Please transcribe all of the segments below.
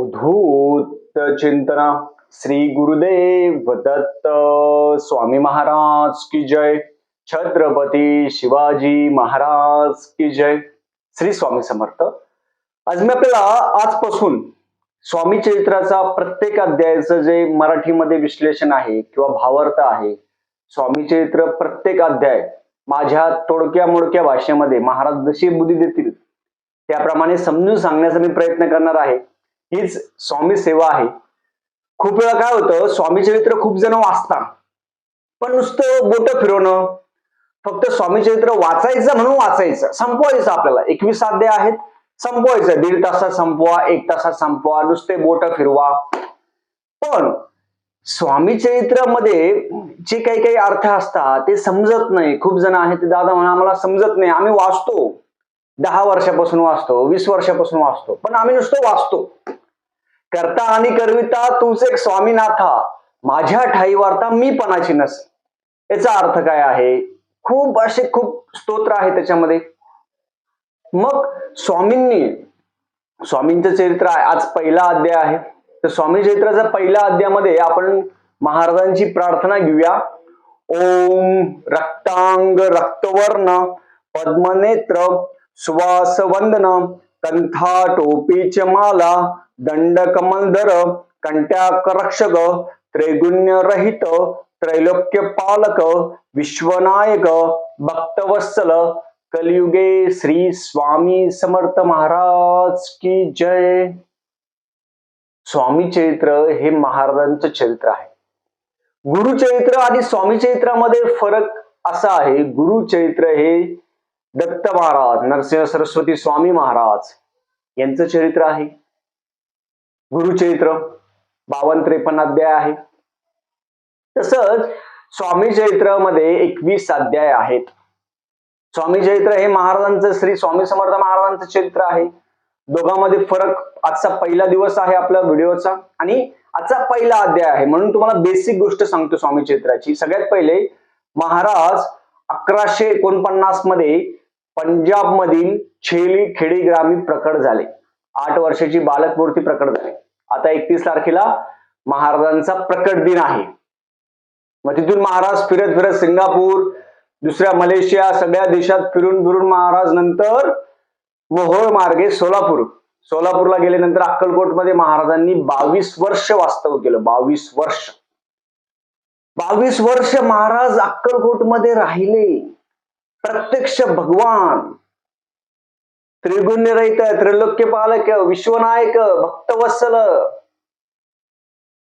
अवधूत चिंतना श्री गुरुदेव दत्त स्वामी महाराज की जय। छत्रपती शिवाजी महाराज की जय। श्री स्वामी समर्थ। आज मी आपल्याला आजपासून स्वामी चरित्राचा प्रत्येक अध्यायाचं जे मराठीमध्ये विश्लेषण आहे किंवा भावार्थ आहे स्वामी चरित्र प्रत्येक अध्याय माझ्या तोडक्या मोडक्या भाषेमध्ये महाराज जशी बुद्धी देतील त्याप्रमाणे समजून सांगण्याचा मी प्रयत्न करणार आहे. हीच स्वामी सेवा आहे. खूप वेळा काय होतं स्वामी चरित्र खूप जण वाचतात. पण नुसतं बोट फिरवणं फक्त स्वामी चरित्र वाचायचं म्हणून वाचायचं संपवायचं आपल्याला. एकवीस साध्य आहेत संपवायचं. दीड तासात संपवा एक तासात संपवा नुसते बोट फिरवा. पण स्वामी चरित्रामध्ये जे काही काही अर्थ असतात ते समजत नाही. खूप जण आहेत ते दादा म्हणा आम्हाला समजत नाही. आम्ही वाचतो. दहा वर्षापासून वाचतो वीस वर्षापासून वाचतो. पण आम्ही नुसतं वाचतो. करता आणि करविता तूच एक स्वामीनाथा. माझ्या ठाई वार्ता मी पणाची नस. याचा अर्थ काय आहे? खूप असे खूप स्तोत्र आहे त्याच्यामध्ये. मग स्वामींनी स्वामींचं चरित्र आहे आज पहिला अध्याय आहे. तर स्वामी चरित्राचा पहिल्या अध्यायामध्ये आपण महाराजांची प्रार्थना घेऊया. ओम रक्तांग रक्तवर्ण पद्मनेत्र सुवास वंदन कंथा टोपीच माला दंड कमलधर कंट्याक त्रैगुण्य रहित त्रैलोक्य पालक विश्वनायक भक्तवत्सल कलियुगे श्री स्वामी समर्थ महाराज की जय. स्वामी चरित्र हे महाराजांचं चरित्र आहे. गुरुचरित्र आणि स्वामी चरित्रामध्ये फरक असा आहे गुरुचरित्र हे दत्त महाराज नरसिंह सरस्वती स्वामी महाराज यांचं चरित्र आहे. गुरुचरित्र बावन त्रेपन्न अध्याय आहे. तसंच स्वामी चरित्रामध्ये एकवीस अध्याय आहेत. स्वामी चरित्र हे महाराजांचं श्री स्वामी समर्थ महाराजांचं चरित्र आहे. दोघांमध्ये फरक आजचा पहिला दिवस आहे आपल्या व्हिडिओचा आणि आजचा पहिला अध्याय आहे. म्हणून तुम्हाला बेसिक गोष्ट सांगतो स्वामी चरित्राची. सगळ्यात पहिले महाराज अकराशे एकोणपन्नासमध्ये पंजाब मधील छेली खेडी ग्रामी प्रकट झाले. आठ वर्षाची बालक मूर्ती प्रकट झाली. आता एकतीस तारखेला महाराजांचा प्रकट दिन आहे. मग तिथून महाराज फिरत फिरत सिंगापूर दुसऱ्या मलेशिया सगळ्या देशात फिरून फिरून महाराज नंतर मोहोळ मार्गे सोलापूर. सोलापूरला गेल्यानंतर अक्कलकोटमध्ये महाराजांनी बावीस वर्ष वास्तव केलं. बावीस वर्ष. बावीस वर्ष महाराज अक्कलकोटमध्ये राहिले. प्रत्यक्ष भगवान. त्रिगुण्य रहित त्रैलोक्य पालक विश्वनायक भक्तवत्सल.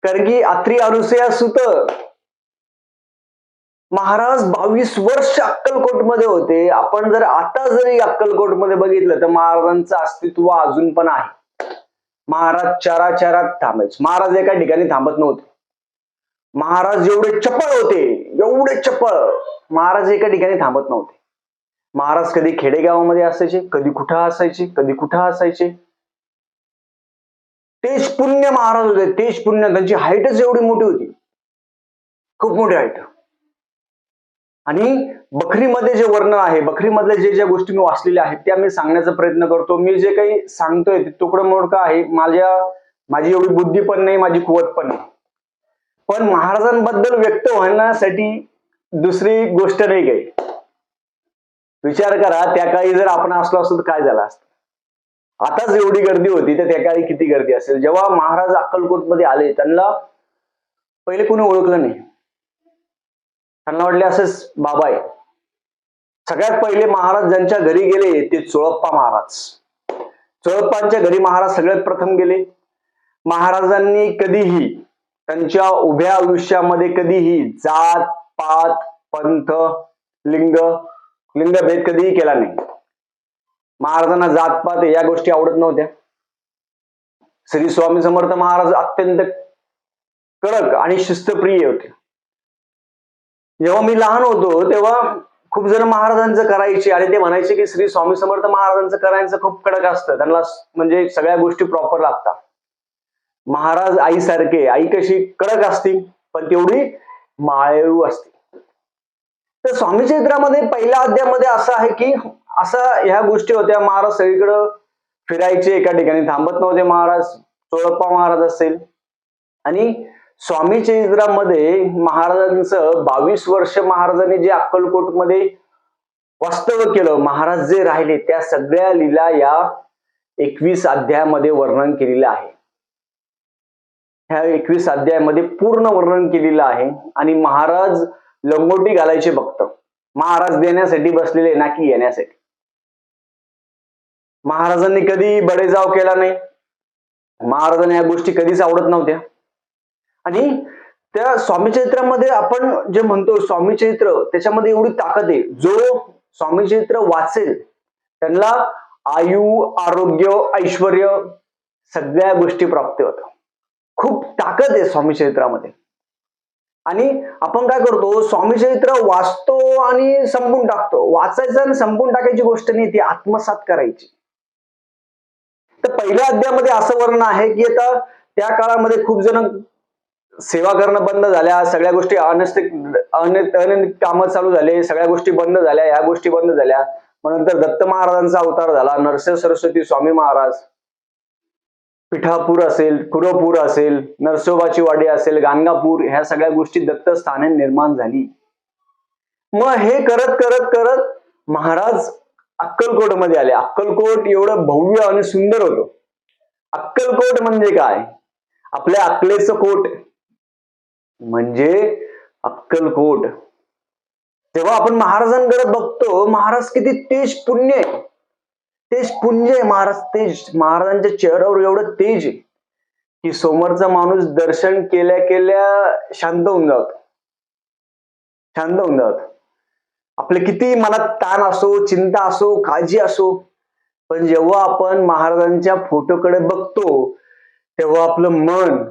करगी अत्री अनुसया सुत. महाराज बावीस वर्ष अक्कलकोटमध्ये होते. आपण जर आता जरी अक्कलकोटमध्ये बघितलं तर महाराजांचं अस्तित्व अजून पण आहे. महाराज चराचरात थांबायचे महाराज एका ठिकाणी थांबत नव्हते. महाराज एवढे चपळ होते एवढे चपळ. महाराज एका ठिकाणी थांबत नव्हते. महाराज कधी खेडेगावामध्ये असायचे कधी कुठं असायचे कधी कुठं असायचे? तेज पुण्य महाराज होते. तेज पुण्य त्यांची हाईटच एवढी मोठी होती. खूप मोठी हाईट आणि बकरीमध्ये जे वर्णन आहे बकरीमधल्या जे ज्या गोष्टी मी वाचलेल्या आहेत त्या मी सांगण्याचा प्रयत्न करतो. मी जे काही सांगतोय ते तुकडं मोडकं आहे. माझ्या माझी एवढी बुद्धी पण नाही माझी कुवत पण नाही. पण महाराजांबद्दल व्यक्त होण्यासाठी दुसरी गोष्ट नाही काही. विचार करा त्या काळी जर आपण असलो असतो तर काय झालं असतं? आताच एवढी गर्दी होती तर त्या काळी किती गर्दी असेल? जेव्हा महाराज अक्कलकोटमध्ये आले त्यांना पहिले कोणी ओळखलं नाही. त्यांना वाटले असेच बाबा आहे. सगळ्यात पहिले महाराज ज्यांच्या घरी गेले ते चोळप्पा महाराज. चोळप्पांच्या घरी महाराज सगळ्यात प्रथम गेले. महाराजांनी कधीही त्यांच्या उभ्या आयुष्यामध्ये कधीही जात पात पंथ लिंग लिंगभेद कधीही केला नाही. महाराजांना जातपात या गोष्टी आवडत नव्हत्या. श्री स्वामी समर्थ महाराज अत्यंत कडक आणि शिस्तप्रिय होते. जेव्हा मी लहान होतो तेव्हा खूप जण महाराजांचं करायचे आणि ते म्हणायचे की श्री स्वामी समर्थ महाराजांचं करायचं खूप कडक असतं. त्यांना म्हणजे सगळ्या गोष्टी प्रॉपर लागतात. महाराज आईसारखे आई कशी कडक असतील पण तेवढी माळेळू असते. तर स्वामी चरित्रामध्ये पहिल्या अध्यायामध्ये असं आहे की असं ह्या गोष्टी होत्या. महाराज सगळीकडं फिरायचे एका ठिकाणी थांबत नव्हते महाराज. सोळप्पा महाराज असेल. आणि स्वामी चरित्रामध्ये महाराजांचं बावीस वर्ष महाराजांनी जे अक्कलकोटमध्ये वास्तव्य केलं महाराज जे राहिले त्या सगळ्या लीला या एकवीस अध्यायामध्ये वर्णन केलेलं आहे. ह्या एकवीस अध्यायामध्ये पूर्ण वर्णन केलेलं आहे. आणि महाराज लंगोटी घालायचे फक्त. महाराज देण्यासाठी बसलेले ना की येण्यासाठी. महाराजांनी कधी बडेजाव केला नाही? महाराजांना या गोष्टी कधीच आवडत नव्हत्या. आणि त्या स्वामी चरित्रामध्ये आपण जे म्हणतो स्वामी चरित्र त्याच्यामध्ये एवढी ताकद आहे. जो स्वामी चरित्र वाचेल त्यांना आयु आरोग्य ऐश्वर सगळ्या गोष्टी प्राप्त होतात. खूप ताकद आहे स्वामी चरित्रामध्ये. आणि आपण काय करतो स्वामी चरित्र वाचतो आणि संपून टाकतो. वाचायचं आणि संपून टाकायची गोष्ट नाही ती आत्मसात करायची. तर पहिल्या अध्यायामध्ये असं वर्णन आहे की आता त्या काळामध्ये खूप जण सेवा करणं बंद झाल्या सगळ्या गोष्टी अनस्तिक अनैतिक कामं चालू झाले सगळ्या गोष्टी बंद झाल्या ह्या गोष्टी बंद झाल्या. मग नंतर दत्त महाराजांचा अवतार झाला नरसिंह सरस्वती स्वामी महाराज पिठापूर असेल कुरपूर असेल नरसोबाची वाडी असेल गाणगापूर ह्या सगळ्या गोष्टी दत्तस्थाने निर्माण झाली. मग हे करत करत करत महाराज अक्कलकोटमध्ये आले. अक्कलकोट एवढं भव्य आणि सुंदर होतं. अक्कलकोट म्हणजे काय? आपल्या अक्कलेचं कोट. म्हणजे अक्कलकोट. तेव्हा आपण महाराजांकडे बघतो महाराज किती तेज पुण्य आहे. तेज पुंज आहे महाराज तेज महाराजांच्या चेहऱ्यावर एवढं तेज आहे की समोरचा माणूस दर्शन केल्या केल्या शांत होऊन जात. शांत होऊन जात. आपले किती मनात ताण असो चिंता असो काळजी असो पण जेव्हा आपण महाराजांच्या फोटोकडे बघतो तेव्हा आपलं मन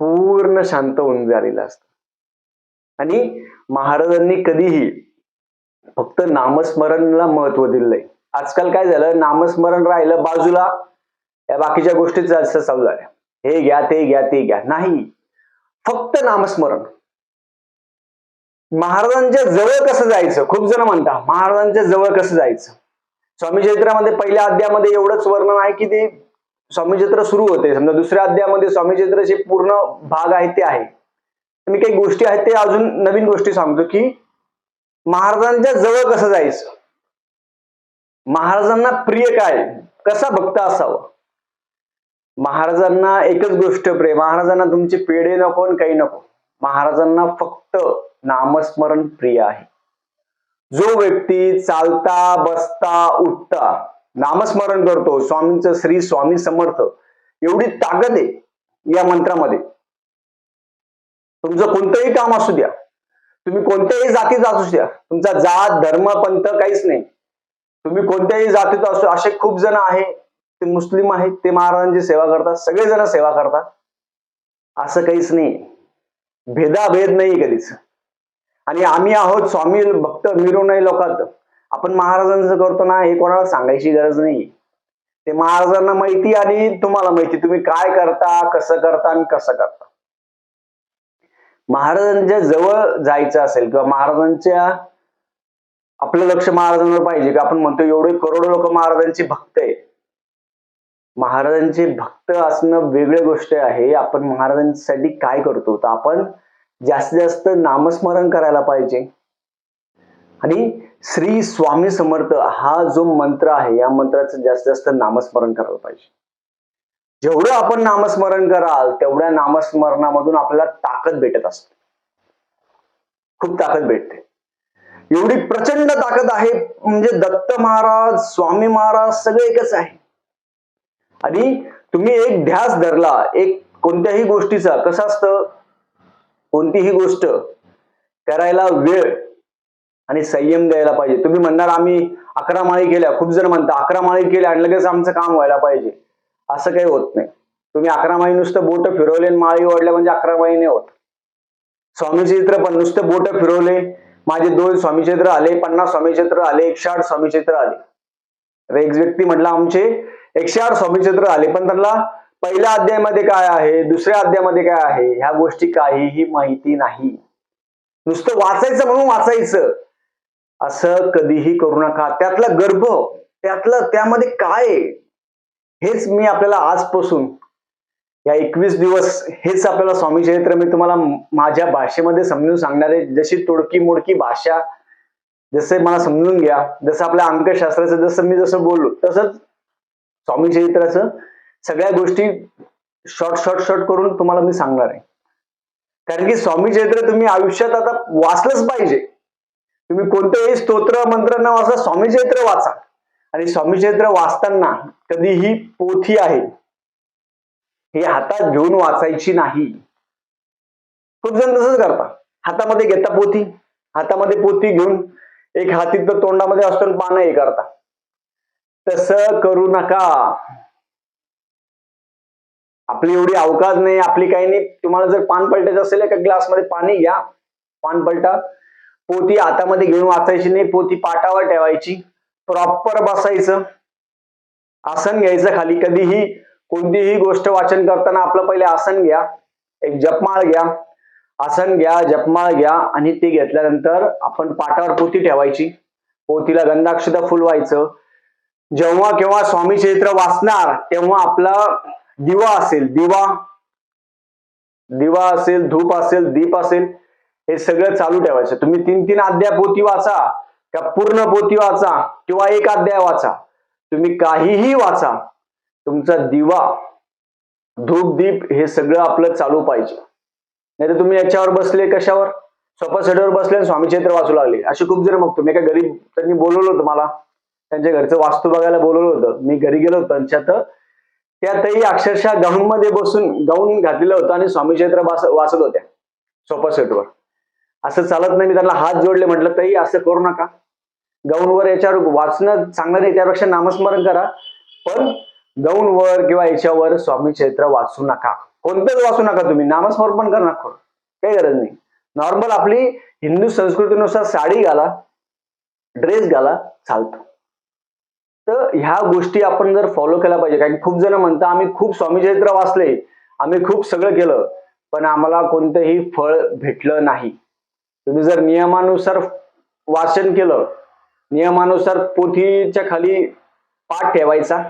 पूर्ण शांत होऊन झालेलं असतं. आणि महाराजांनी कधीही फक्त नामस्मरणला महत्त्व दिलंय आजकाल काय झालं? नामस्मरण राहिलं बाजूला. या बाकीच्या गोष्टी चालू झाल्या. हे घ्या ते घ्या ते घ्या. नाही. फक्त नामस्मरण. महाराजांच्या जवळ कसं जायचं? खूप जण म्हणता महाराजांच्या जवळ कसं जायचं? स्वामी चरित्रामध्ये पहिल्या अध्यायामध्ये एवढंच वर्णन आहे की ते स्वामी चरित्र सुरू होते. समजा दुसऱ्या अध्यायामध्ये स्वामी चरित्राचे पूर्ण भाग आहे ते आहे. मी काही गोष्टी आहेत ते अजून नवीन गोष्टी सांगतो की महाराजांच्या जवळ कसं जायचं? महाराजांना प्रिय काय? कसा भक्त असावं? महाराजांना एकच गोष्ट प्रिय महाराजांना तुमचे पेढे नको आणि काही नको. महाराजांना फक्त नामस्मरण प्रिय आहे. जो व्यक्ती चालता बसता उठता नामस्मरण करतो स्वामींचं श्री स्वामी समर्थ एवढी ताकद आहे या मंत्रामध्ये. तुमचं कोणतंही काम असू द्या. तुम्ही कोणत्याही जातीत असू द्या. तुमचा जात धर्म पंथ काहीच नाही. तुम्ही कोणत्याही जातीत असू असे खूप जण आहे ते मुस्लिम आहेत ते महाराजांची सेवा करतात सगळेजण सेवा करतात. असं काहीच नाही. भेदाभेद नाही कधीच. आणि आम्ही आहोत स्वामी भक्त मिरवणारी लोकात. आपण महाराजांचं करतो ना हे कोणाला सांगायची गरज नाही. ते महाराजांना माहिती आणि तुम्हाला माहिती तुम्ही काय करता कसं करता आणि कसं करता. महाराजांच्या जवळ जायचं असेल किंवा महाराजांच्या आपलं लक्ष महाराजांवर पाहिजे की आपण म्हणतो एवढे करोडो लोक महाराजांची भक्त आहे महाराजांचे भक्त असणं वेगळी गोष्ट आहे. आपण महाराजांसाठी काय करतो? तर आपण जास्तीत जास्त नामस्मरण करायला पाहिजे. आणि श्री स्वामी समर्थ हा जो मंत्र आहे या मंत्राचं जास्तीत जास्त नामस्मरण करायला पाहिजे. जेवढं आपण नामस्मरण कराल तेवढ्या नामस्मरणामधून आपल्याला ताकद भेटत असते. खूप ताकद भेटते. एवढी प्रचंड ताकद आहे म्हणजे दत्त महाराज स्वामी महाराज सगळे एकच आहे. आणि तुम्ही एक ध्यास धरला एक कोणत्याही गोष्टीचा कसं असतं? कोणतीही गोष्ट करायला वेळ आणि संयम द्यायला पाहिजे. तुम्ही म्हणणार आम्ही अकरा माळी केल्या. खूप जण म्हणता अकरा माळी केल्या आणि लगेच आमचं काम व्हायला पाहिजे. असं काही होत नाही. तुम्ही अकरा माळी नुसतं बोट फिरवले आणि माळी ओढल्या म्हणजे अकरा माळी नाही होत. स्वामी चित्र पण नुसतं बोट फिरवले माझे दोन स्वामी चरित्र आले पन्नास स्वामी चरित्र आले एकशे आठ स्वामी चरित्र आले. तर एक व्यक्ती म्हटला आमचे एकशे आठ स्वामी आले पण त्यांना पहिल्या अध्यायामध्ये काय आहे दुसऱ्या अध्यायामध्ये काय आहे ह्या गोष्टी काहीही माहिती नाही. नुसतं वाचायचं म्हणून वाचायचं. असं कधीही करू नका. त्यातला गर्भ त्यातलं त्यामध्ये काय हेच मी आपल्याला आजपासून या एकवीस दिवस हेच आपल्याला स्वामी चरित्र मी तुम्हाला माझ्या भाषेमध्ये समजून सांगणार आहे. जशी तोडकी मोडकी भाषा जसे मला समजून घ्या जसं आपल्या अंकशास्त्राचं जसं मी जसं बोललो तसंच स्वामी चरित्राचं सगळ्या गोष्टी शॉर्ट शॉर्ट शॉर्ट करून तुम्हाला मी सांगणार आहे. कारण की स्वामी चरित्र तुम्ही आयुष्यात आता वाचलंच पाहिजे. तुम्ही कोणतंही स्तोत्र मंत्र न वाचता स्वामी चरित्र वाचा. आणि स्वामी चरित्र वाचताना कधीही पोथी आहे. हे हातात घेऊन वाचायची नाही. खूप जण तसंच करता हातामध्ये घेता पोथी हातामध्ये पोथी घेऊन एक हाती तर तोंडामध्ये असतो आणि पानं हे करता तसं करू नका. आपली एवढी अवकाश नाही आपली काही नाही. तुम्हाला जर पान पलटायचं असेल एका ग्लासमध्ये पाणी घ्या. पान पलटा. पोती हातामध्ये घेऊन वाचायची नाही पोती पाटावर ठेवायची. प्रॉपर बसायचं. आसन घ्यायचं खाली. कधीही कोणतीही गोष्ट वाचन करताना आपलं पहिले आसन घ्या. एक जपमाळ घ्या. आसन घ्या जपमाळ घ्या आणि ते घेतल्यानंतर आपण पाटावर पोती ठेवायची. पोतीला गंधाक्षता फुलवायचं जेव्हा केव्हा स्वामी चरित्र वाचणार तेव्हा आपला दिवा असेल दिवा. दिवा असेल धूप असेल दीप असेल हे सगळं चालू ठेवायचं. तुम्ही तीन तीन अध्याय पोती वाचा का पूर्ण पोती वाचा किंवा एक अध्याय वाचा. तुम्ही काहीही वाचा. तुमचा दिवा धूप दीप हे सगळं आपलं चालू पाहिजे. नाही तर तुम्ही याच्यावर बसले कशावर? सोफा सेटवर बसले आणि स्वामी चरित्र वाचू लागले. असे खूप जर मग तुम्ही एका गरीब त्यांनी बोलवलं होतं मला. त्यांच्या घरचं वास्तू बघायला बोलवलं होतं. मी घरी गेलो होतो त्यांच्यात त्यातही अक्षरशः गाऊन मध्ये बसून गाऊन घातलेलं होतं आणि स्वामी चरित्र वाचत होत्या सोफा सेटवर असं चालत नाही. मी त्यांना हात जोडले. म्हटलं तरी असं करू नका. गाऊनवर याच्यावर वाचणं चांगलं नाही. त्यापेक्षा नामस्मरण करा. पण गाऊनवर किंवा याच्यावर स्वामी क्षेत्र वाचू नका. कोणतंच वाचू नका तुम्ही. नामस्मर्पण कर करा नका काही गरज नाही. नॉर्मल आपली हिंदू संस्कृतीनुसार साडी घाला ड्रेस घाला चालतो. तर ह्या गोष्टी आपण जर फॉलो केल्या पाहिजे. कारण खूप जण म्हणतात आम्ही खूप स्वामी चरित्र वाचले. आम्ही खूप सगळं केलं. पण आम्हाला कोणतंही फळ भेटलं नाही. तुम्ही जर नियमानुसार वाचन केलं नियमानुसार पोथीच्या खाली पाठ ठेवायचा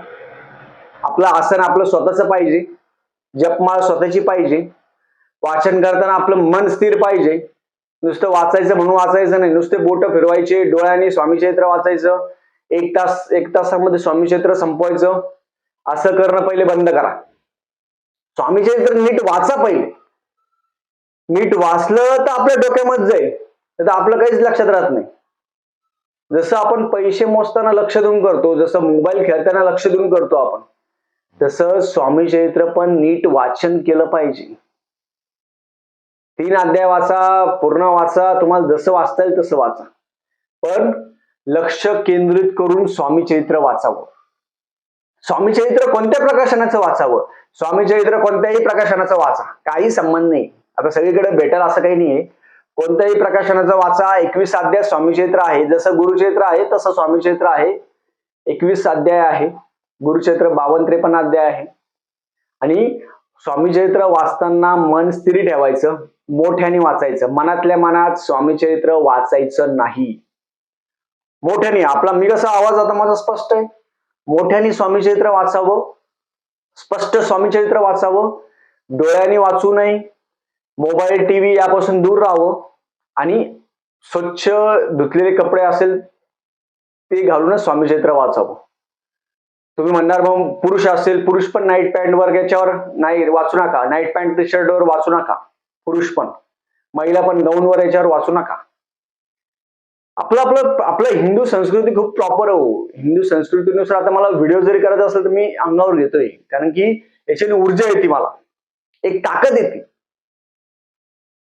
आपलं आसन आपलं स्वतःच पाहिजे. जपमाळ स्वतःची पाहिजे. वाचन करताना आपलं मन स्थिर पाहिजे. नुसतं वाचायचं म्हणून वाचायचं नाही. नुसते बोट फिरवायचे डोळ्याने स्वामीचरित्र वाचायचं. एक तास एक तासामध्ये स्वामीचरित्र संपवायचं. असं करणं पहिले बंद करा. स्वामीचरित्र नीट वाचा पहिले. नीट वाचलं तर आपल्या डोक्यामध्ये जाईल. तर आपलं काहीच लक्षात राहत नाही. जसं आपण पैसे मोजताना लक्ष देऊन करतो जसं मोबाईल खेळताना लक्ष देऊन करतो आपण तसं स्वामी चरित्र पण नीट वाचन केलं पाहिजे. तीन अध्याय वाचा पूर्ण वाचा तुम्हाला जसं वाचता येईल तसं वाचा. पण लक्ष केंद्रित करून स्वामी चरित्र वाचावं. स्वामी चरित्र कोणत्या प्रकाशनाचं वाचावं? स्वामी चरित्र कोणत्याही प्रकाशनाचं वाचा. काही संबंध नाही. आता सगळीकडे भेटेल असं काही नाहीये. कोणत्याही प्रकाशनाचं वाचा. एकवीस अध्याय स्वामी चरित्र आहे. जसं गुरुचरित्र आहे तसं स्वामी चरित्र आहे. एकवीस अध्याय आहे. गुरुचरित्र बावन त्रेपन्न अध्याय आहे. आणि स्वामी चरित्र वाचताना मन स्थिर ठेवायचं मोठ्याने वाचायचं. मनातल्या मनात स्वामी चरित्र वाचायचं नाही. मोठ्याने आपला मी कसा आवाज आता माझा स्पष्ट आहे? मोठ्याने स्वामी चरित्र वाचावं स्पष्ट स्वामी चरित्र वाचावं डोळ्याने वाचू नये मोबाईल टीव्ही यापासून दूर राहावं आणि स्वच्छ धुतलेले कपडे असेल ते घालूनच स्वामी चरित्र वाचावं. तुम्ही म्हणणार मग पुरुष असेल पुरुष पण नाईट पॅन्ट वर याच्यावर नाही वाचू नका. नाईट पॅन्ट टी शर्ट वर वाचू नका. पुरुष पण. महिला पण गाऊन वर याच्यावर वाचू नका. आपलं आपलं आपलं हिंदू संस्कृती खूप प्रॉपर हो. हिंदू संस्कृतीनुसार आता मला व्हिडिओ जरी करायचा असेल तर मी अंगावर घेतोय. कारण की याच्याने ऊर्जा येते मला. एक ताकद येते.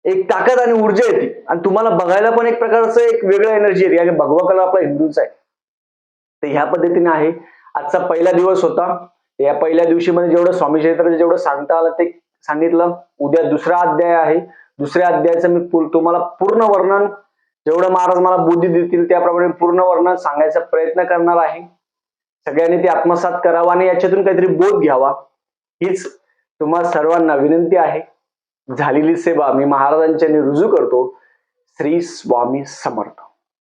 एक ताकद आणि ऊर्जा येते. आणि तुम्हाला बघायला पण एक प्रकारचं एक वेगळं एनर्जी येते. आणि भगवा कला आपला हिंदूचा आहे. तर ह्या पद्धतीने आहे. आजचा पहिला दिवस होता. या पहिल्या दिवशी मध्ये जेवढं स्वामी चरित्र जेवढं सांगता आलं ते सांगितलं. उद्या दुसरा अध्याय आहे. दुसऱ्या अध्यायाचं मी तुम्हाला पूर्ण वर्णन जेवढं महाराज मला बुद्धी देतील त्याप्रमाणे पूर्ण वर्णन सांगायचा प्रयत्न करणार आहे. सगळ्यांनी ते आत्मसात करावा आणि याच्यातून काहीतरी बोध घ्यावा. हीच तुम्हा सर्वांना विनंती आहे. झालेली सेवा मी महाराजांच्याने रुजू करतो. श्री स्वामी समर्थ.